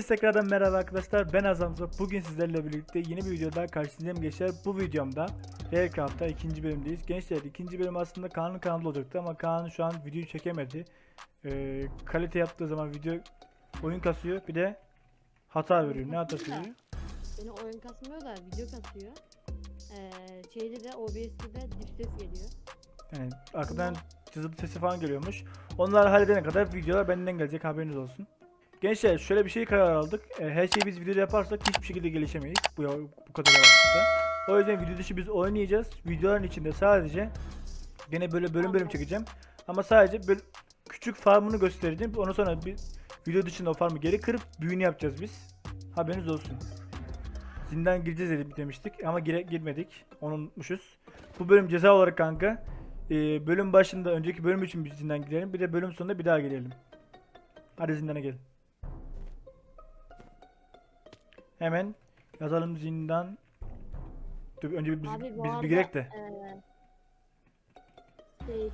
Herkese tekrardan merhaba arkadaşlar. Ben Azamzo bugün sizlerle birlikte yeni bir videoda karşınızdayım gençler. Bu videomda Aircraft'ta ikinci bölümdeyiz. Gençler ikinci bölüm aslında Kaan'ın kanalında olacaktı ama Kaan şu an videoyu çekemedi. Ee, kalite yaptığı zaman video oyun kasıyor bir de hata veriyor. Ne hatası veriyor? Beni oyun kasmıyor da video kasıyor. Ee, şeyde de OBS'de de dip ses geliyor. yani arkadan cızıltı sesi falan geliyormuş. Onları halledene kadar videolar benden gelecek haberiniz olsun Gençler şöyle bir şey karar aldık. Ee, Her şeyi biz videoda yaparsak hiçbir şekilde gelişemeyiz bu, bu kadar yavaşlıkta. O yüzden video dışı biz oynayacağız. Videoların içinde sadece gene böyle bölüm bölüm çekeceğim. Ama sadece böyle küçük farmını göstereceğim. Ondan sonra bir video dışında o farmı geri kırıp büyüğünü yapacağız biz. Haberiniz olsun. Zindan gireceğiz dedik demiştik ama gire girmedik. Onu unutmuşuz. Bu bölüm ceza olarak kanka. e, bölüm başında önceki bölüm için bir zindan girelim. Bir de bölüm sonunda bir daha girelim. Hadi zindana gelin. Hemen yazalım zindan. Dur önce biz, Abi bu biz arada bir girek de. ee, şey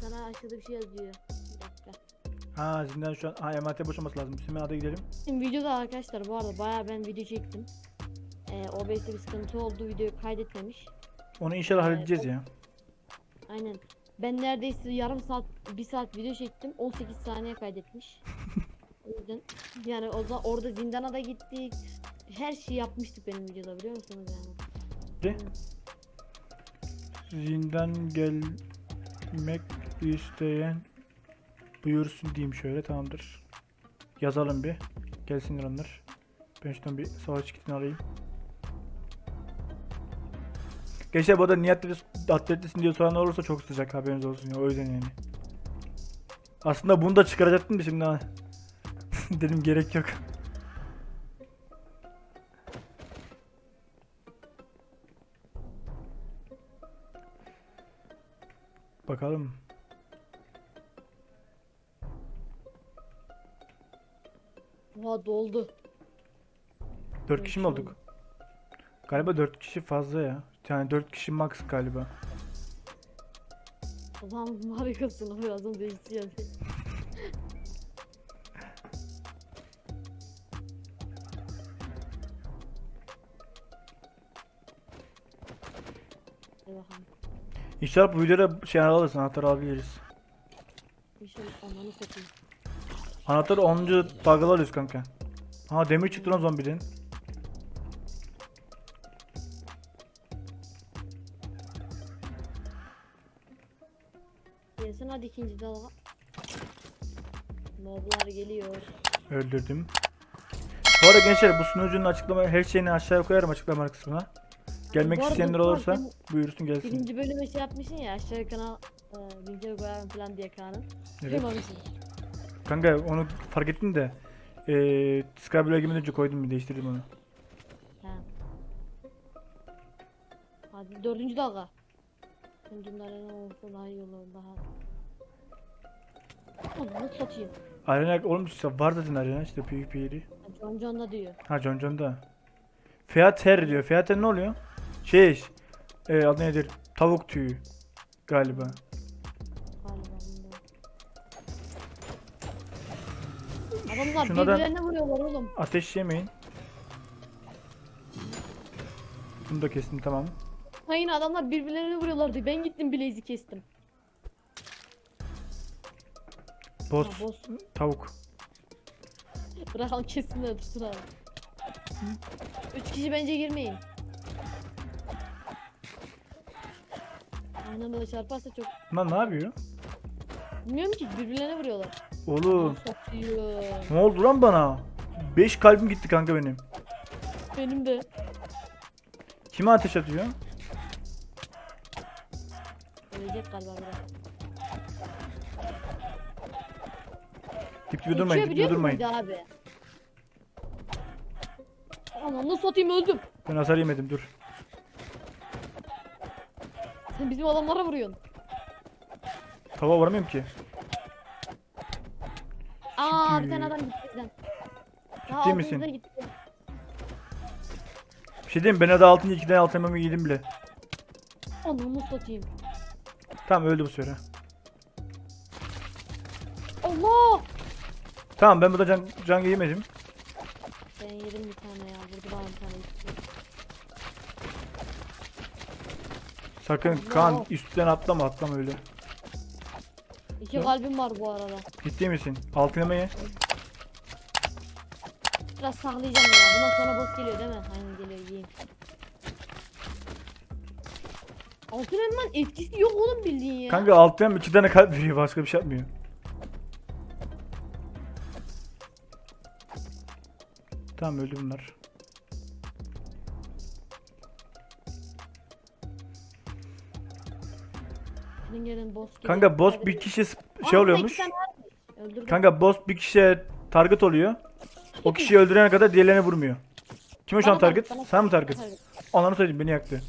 sana aşağıda bir şey yazıyor. Bir dakika. Ha zindan şu an ha emanete boşaması lazım. Hemen hadi gidelim. Şimdi videoda arkadaşlar bu arada bayağı ben video çektim. Ee, OBS'de bir sıkıntı oldu videoyu kaydetmemiş. Onu inşallah Ee, halledeceğiz ya. Aynen. Ben neredeyse yarım saat, bir saat video çektim. 18 saniye kaydetmiş. o yüzden yani o zaman orada zindana da gittik. Her şeyi yapmıştık benim videoda biliyor musunuz yani? Zindan gelmek isteyen buyursun diyeyim şöyle tamamdır. Yazalım bir. Gelsinler onlar. Ben şuradan bir savaş kitini alayım. Gençler bu arada niye atlet- atletlisin diye soran olursa çok sıcak haberiniz olsun ya o yüzden yani. Aslında bunu da çıkaracaktım da şimdi ha. Dedim gerek yok. Bakalım. Oha doldu. 4 kişi mi olduk? Galiba 4 kişi fazla ya. Yani 4 kişi max galiba. Allah'ım harikasın birazdan değişiyor. Hadi İnşallah bu videoda şey alırsın anahtar alabiliriz. İnşallah ananı satayım. Anahtar 10. dalgalı alıyoruz kanka. Ha demir çıktı lan zombiden. Gelsin hadi ikinci dalga. Moblar geliyor. Öldürdüm. Bu arada gençler bu sunucunun açıklama her şeyini aşağıya koyarım açıklama kısmına. Gelmek Bu arada isteyenler Utku, olursa sen buyursun gelsin. Birinci bölüme şey yapmışsın ya aşağı kanal e, linke koyarım falan diye Kaan'ın. Evet. Kıymamışsın. Kanka onu fark ettim de eee Skyblock'a girmeden önce koydum bir değiştirdim onu. He. Hadi dördüncü dalga. Öncümler ne olsa daha iyi olur daha. Onu satayım. Arena oğlum işte var zaten arena işte yeri. John John da diyor. Ha John John'da. Feater diyor. Feater ne oluyor? Şey, e, adı nedir? Tavuk tüyü galiba. Adamlar Şuna da- birbirlerine vuruyorlar oğlum. Ateş yemeyin. Bunu da kestim tamam. Hayır adamlar birbirlerine vuruyorlardı. Ben gittim Blaze'i kestim. Boss, Ha, boss. tavuk. Bırakalım kessinler dursun abi. Üç kişi bence girmeyin. Aynen böyle çarparsa çok... Lan ne yapıyor? Bilmiyorum ki birbirlerine vuruyorlar. Oğlum ne oldu lan bana? 5 kalbim gitti kanka benim. Benim de. Kime ateş atıyor? Ölecek galiba biraz. Dip gibi durmayın, dip gibi durmayın. abi? Ananı satayım öldüm. Ben hasar yemedim dur. Sen bizim adamlara vuruyorsun. Tava varamıyorum ki. Aa bir tane adam gitti bizden. Daha Ciddi misin? altımıza gitti. Bir şey diyeyim mi? ben de 6. 2'den 6 yememi yedim bile. Ananı satayım. Tamam öldü bu süre. Allah! Tamam ben burada can, can yemedim. Ben yedim bir tane ya. Vurdu bana bir tane. gitti. Sakın kan üstten atlama atlama öyle. İki kalbim var bu arada. Ciddi misin? Altın elma ye. Biraz saklayacağım ya. Bundan sonra boss geliyor değil mi? Aynen geliyor yiyeyim. Altın elmanın etkisi yok oğlum bildiğin ya. Kanka altın elma iki tane kalp veriyor başka bir şey yapmıyor. Tamam öldü bunlar. Gelin boss geliyor. Kanka boss bir kişi sp- şey oluyormuş. Öldürdüm. Kanka boss bir kişiye target oluyor. O kişiyi öldürene kadar diğerlerine vurmuyor. Kime şu an Bana target, target? bana Sen mi target? Target. Ananı söyleyeyim beni yaktı.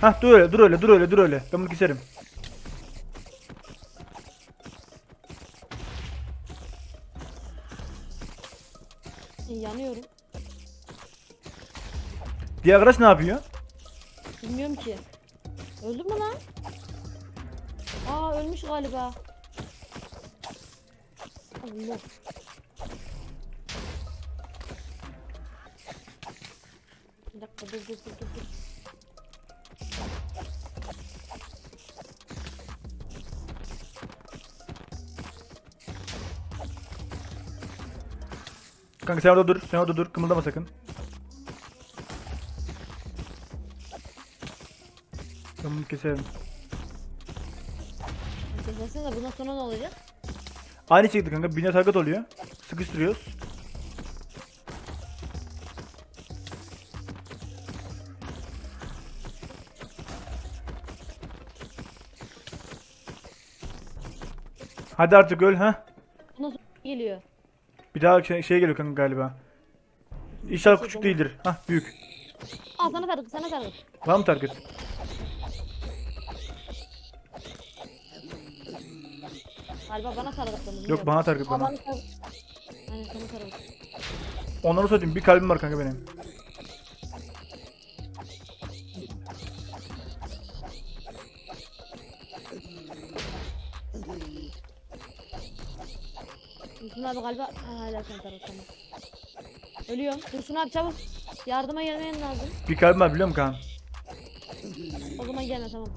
Hah dur öyle dur öyle dur öyle dur öyle. Ben bunu keserim. Yanıyorum. Diğer arkadaş ne yapıyor? Bilmiyorum ki. Öldü mü lan? Aa ölmüş galiba. Allah. Bir dakika dur dur dur dur. Kanka sen orada dur. Sen orada dur. Kımıldama sakın. Ben bunu keserim. Kesersene bundan sonra ne olacak? Aynı şekilde kanka birine target oluyor. Sıkıştırıyoruz. Hadi artık öl ha. Bundan sonra geliyor. Bir daha şey, şey geliyor kanka galiba. İnşallah küçük değildir. Hah büyük. Aa sana tarık sana tarık. Var mı target? Galiba bana tarık Yok bana target bana. Aynen sana tarık. Onları söyleyeyim bir kalbim var kanka benim. Dursun abi galiba ha, hala sana tarık tamam. Ölüyorum. Dursun abi çabuk. Yardıma gelmen lazım. Bir kalbim var biliyor musun Kaan? O zaman gelme tamam.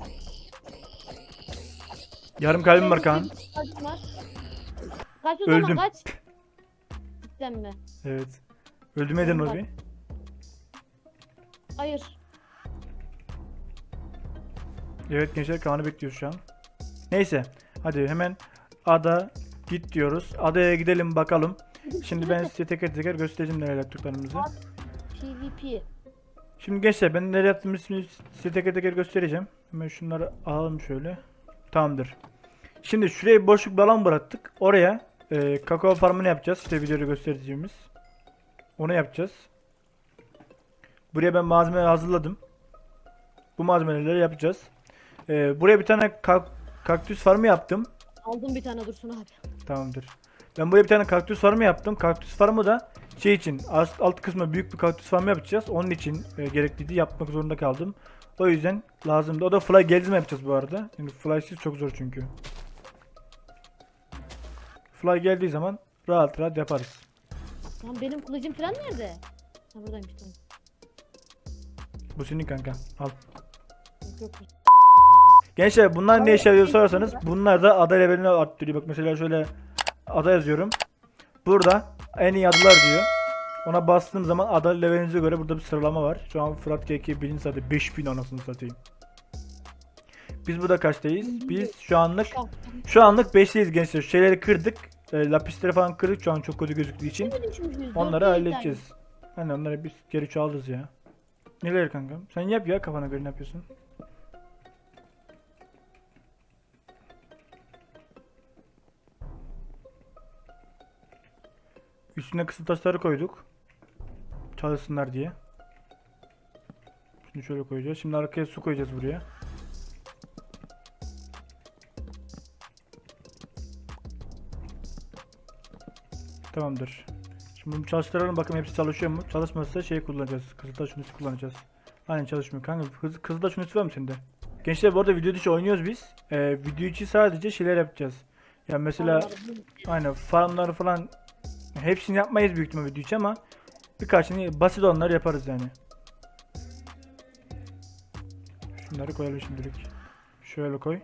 Yarım kalbim var Kaan. Kalbim var. Kaç o Öldüm. zaman kaç. Cidden mi? Evet. Öldüm eden bir. Hayır. Evet gençler Kaan'ı bekliyoruz şu an. Neyse. Hadi hemen ada git diyoruz. Adaya gidelim bakalım. Şimdi ben size teker teker göstereceğim neler yaptıklarımızı. PvP. Şimdi gençler ben neler yaptığımızı size teker teker göstereceğim. Hemen şunları alalım şöyle. Tamamdır. Şimdi şuraya bir boşluk bir alan bıraktık. Oraya e, kakao farmını yapacağız. İşte videoda göstereceğimiz. Onu yapacağız. Buraya ben malzeme hazırladım. Bu malzemeleri yapacağız. E, buraya bir tane kak- kaktüs farmı yaptım. Aldım bir tane Dursun abi. Tamamdır. Ben buraya bir tane kaktüs farmı yaptım. Kaktüs farmı da şey için alt, alt kısmı büyük bir kaktüs farmı yapacağız. Onun için e, gerekliydi. Yapmak zorunda kaldım. O yüzden lazımdı. O da fly geldi mi yapacağız bu arada. Yani fly'siz çok zor çünkü. Fly geldiği zaman rahat rahat yaparız. Lan benim kılıcım falan nerede? Ha buradaymış tamam. Bu senin kanka. Al. Yok yok. Gençler bunlar ne işe yarıyor sorarsanız bunlar da ada levelini arttırıyor. Bak mesela şöyle ada yazıyorum. Burada en iyi adalar diyor. Ona bastığım zaman ada levelinize göre burada bir sıralama var. Şu an Fırat KK birinci sırada 5000 anasını satayım. Biz burada kaçtayız? Biz şu anlık şu anlık 5'teyiz gençler. Şu şeyleri kırdık. E, lapisleri falan kırdık şu an çok kötü gözüktüğü için. Onları halledeceğiz. Hani onları biz geri çoğalırız ya. Neler kanka? Sen yap ya kafana göre ne yapıyorsun? Üstüne kısım taşları koyduk. Çalışsınlar diye. Şimdi şöyle koyacağız. Şimdi arkaya su koyacağız buraya. Tamamdır. Şimdi bunu çalıştıralım bakalım hepsi çalışıyor mu? Çalışmazsa şey kullanacağız. Kızıltaş şunusu kullanacağız. Aynen çalışmıyor. Kanka kız, Kızıltaş şunusu var mı sende? Gençler bu arada video dışı oynuyoruz biz. Ee, video içi sadece şeyler yapacağız. Ya mesela Onları- aynen farmları falan Hepsini yapmayız büyük ihtimalle video için ama birkaçını basit olanları yaparız yani. Şunları koyalım şimdilik. Şöyle koy.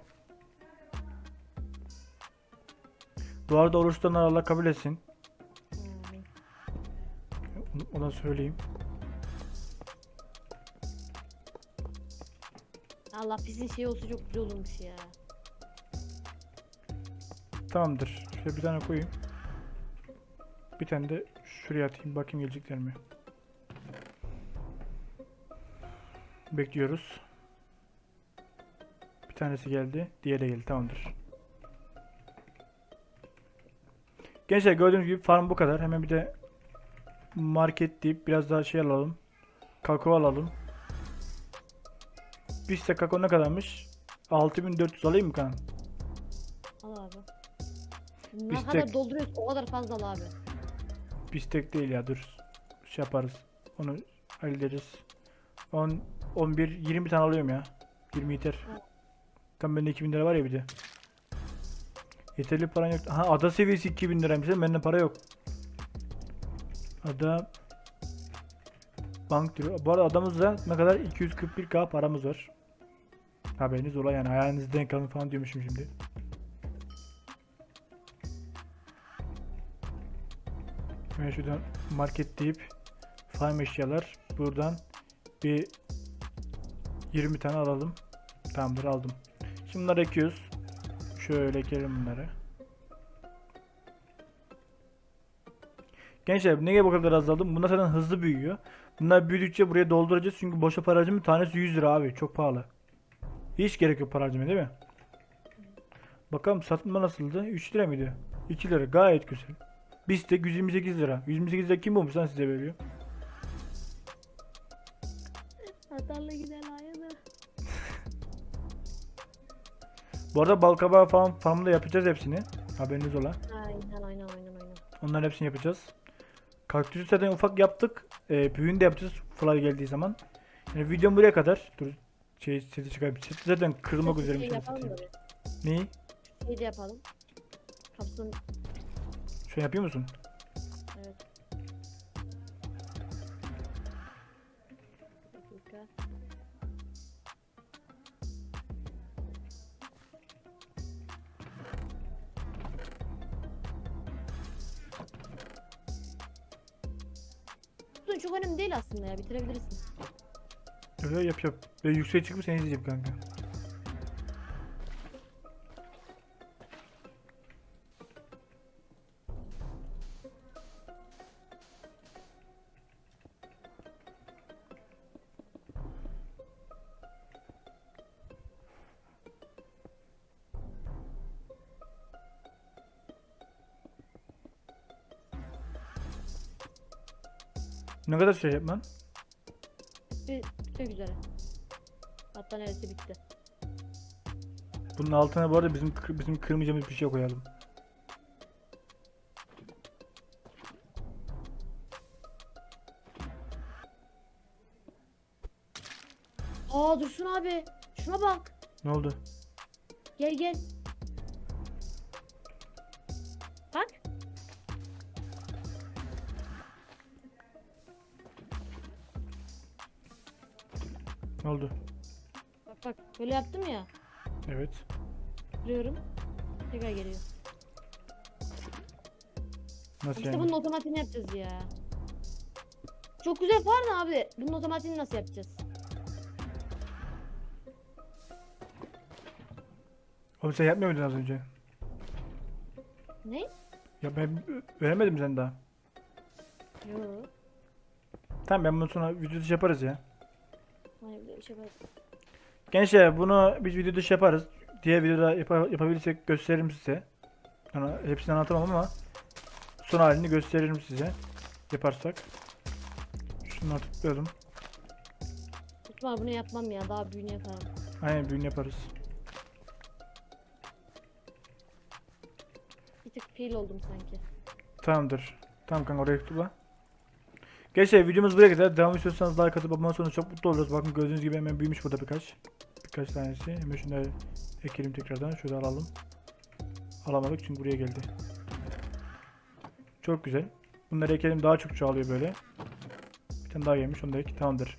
Bu arada oruçtanlar Allah kabul etsin. Ona söyleyeyim. Allah bizim şey olsa çok güzel olurmuş ya. Tamamdır. Şöyle bir tane koyayım. Bir tane de şuraya atayım. Bakayım gelecekler mi? Bekliyoruz. Bir tanesi geldi. Diğeri de geldi. Tamamdır. Gençler gördüğünüz gibi farm bu kadar. Hemen bir de market deyip biraz daha şey alalım. Kakao alalım. Bir ise kakao ne kadarmış? 6400 alayım mı kan? Al abi. Ne kadar dolduruyorsun o kadar fazla al abi. Bistek değil ya dur. Şey yaparız. Onu hallederiz. 10 11 20 tane alıyorum ya. 20 yeter. Tam bende 2000 lira var ya bir de. Yeterli paran yok. Ha ada seviyesi 2000 liraymış. lan, Bende para yok. Ada bank diyor. Bu arada adamızda ne kadar 241k paramız var. Haberiniz ola yani ayağınızı denk alın falan diyormuşum şimdi. Hemen şuradan market deyip farm eşyalar buradan bir 20 tane alalım. Tamamdır aldım. Şimdi bunları ekiyoruz. Şöyle ekelim bunları. Gençler niye bu kadar azaldım? Bunlar zaten hızlı büyüyor. Bunlar büyüdükçe buraya dolduracağız çünkü boşa para harcamıyor. Tanesi 100 lira abi. Çok pahalı. Hiç gerek yok para harcamaya değil mi? Bakalım satma nasıldı? 3 lira mıydı? 2 lira gayet güzel. Biz de 128 lira. 128 lira kim bulmuş lan size veriyor? Atarla giden ayağına. Bu arada balkabağı falan farmda yapacağız hepsini. Haberiniz ola. Aynen aynen aynen aynen. Onların hepsini yapacağız. Kaktüsü zaten ufak yaptık. Ee, büyüğünü de yapacağız Fly geldiği zaman. Yani videom buraya kadar. Dur şey sesi çıkarıp sesi zaten kırılmak Şey üzereymiş. satayım. Neyi? Şey de yapalım. Kapsın An yapıyor musun? evet. Dakika. Tutun çok önemli değil aslında ya bitirebilirsin. Öyle yap yap. Ve yükseğe çıkıp seni izleyeceğim kanka. Ne kadar şey yapman? Bir, bitmek üzere. Hatta neresi bitti. Bunun altına bu arada bizim bizim kırmayacağımız bir şey koyalım. Aa Dursun abi. Şuna bak. Ne oldu? Gel gel. Ne oldu? Bak bak. Böyle yaptım ya. Evet. Kırıyorum. Tekrar geliyor. Nasıl İşte yani? bunun otomatiğini yapacağız ya. Çok güzel var mı abi? Bunun otomatiğini nasıl yapacağız? Oğlum sen yapmıyor muydun az önce? Ne? Ya ben veremedim sen daha. Yo. Tamam ben bunu sonra video yaparız ya. Bir şey. Gençler bunu biz video dışı yaparız. Diğer videoda yapa- yapabilirsek gösteririm size. Yani hepsini anlatamam ama son halini gösteririm size. Yaparsak. Şunları tutlayalım. Tutma bunu yapmam ya. Daha büyüğünü yaparım. Aynen büyüğünü yaparız. Bir tık fail oldum sanki. Tamamdır. Tamam kanka oraya tıkla. Gençler videomuz buraya kadar. Devam istiyorsanız like atıp abone olursanız çok mutlu oluruz. Bakın gördüğünüz gibi hemen büyümüş burada birkaç. Birkaç tanesi. Hemen şunları ekelim tekrardan. Şöyle alalım. Alamadık çünkü buraya geldi. Çok güzel. Bunları ekelim daha çok çoğalıyor böyle. Bir tane daha gelmiş onu da ek. Tamamdır.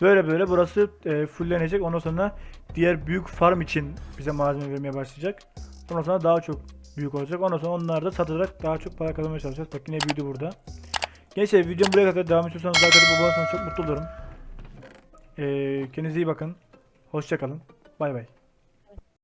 Böyle böyle burası e, fulllenecek. Ondan sonra diğer büyük farm için bize malzeme vermeye başlayacak. Ondan sonra daha çok büyük olacak. Ondan sonra onları da satarak daha çok para kazanmaya çalışacağız. Bak yine büyüdü burada. Gençler videom buraya kadar devam ediyorsanız like atıp abone çok mutlu olurum. E, kendinize iyi bakın. Hoşçakalın. Bay bay.